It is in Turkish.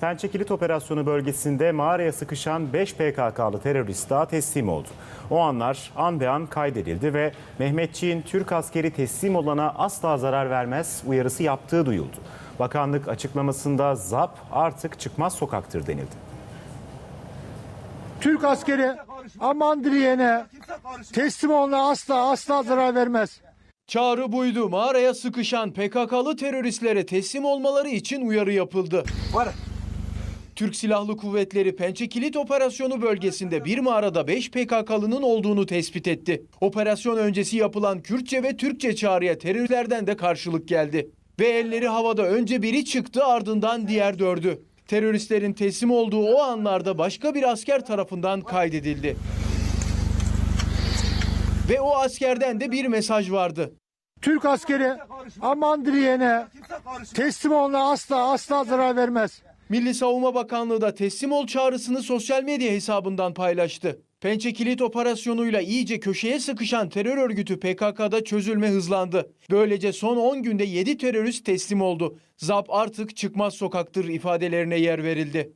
Pençe Kilit Operasyonu bölgesinde mağaraya sıkışan 5 PKK'lı terörist daha teslim oldu. O anlar an be an kaydedildi ve Mehmetçiğin Türk askeri teslim olana asla zarar vermez uyarısı yaptığı duyuldu. Bakanlık açıklamasında ZAP artık çıkmaz sokaktır denildi. Türk askeri aman diyene teslim olana asla asla zarar vermez. Çağrı buydu. Mağaraya sıkışan PKK'lı teröristlere teslim olmaları için uyarı yapıldı. Türk Silahlı Kuvvetleri Pençe Kilit Operasyonu bölgesinde bir mağarada 5 PKK'lının olduğunu tespit etti. Operasyon öncesi yapılan Kürtçe ve Türkçe çağrıya teröristlerden de karşılık geldi. Ve elleri havada önce biri çıktı ardından diğer dördü. Teröristlerin teslim olduğu o anlarda başka bir asker tarafından kaydedildi. Ve o askerden de bir mesaj vardı. Türk askeri aman diyene teslim olana asla asla zarar vermez. Milli Savunma Bakanlığı da teslim ol çağrısını sosyal medya hesabından paylaştı. Pençe Kilit operasyonuyla iyice köşeye sıkışan terör örgütü PKK'da çözülme hızlandı. Böylece son 10 günde 7 terörist teslim oldu. ZAP artık çıkmaz sokaktır ifadelerine yer verildi.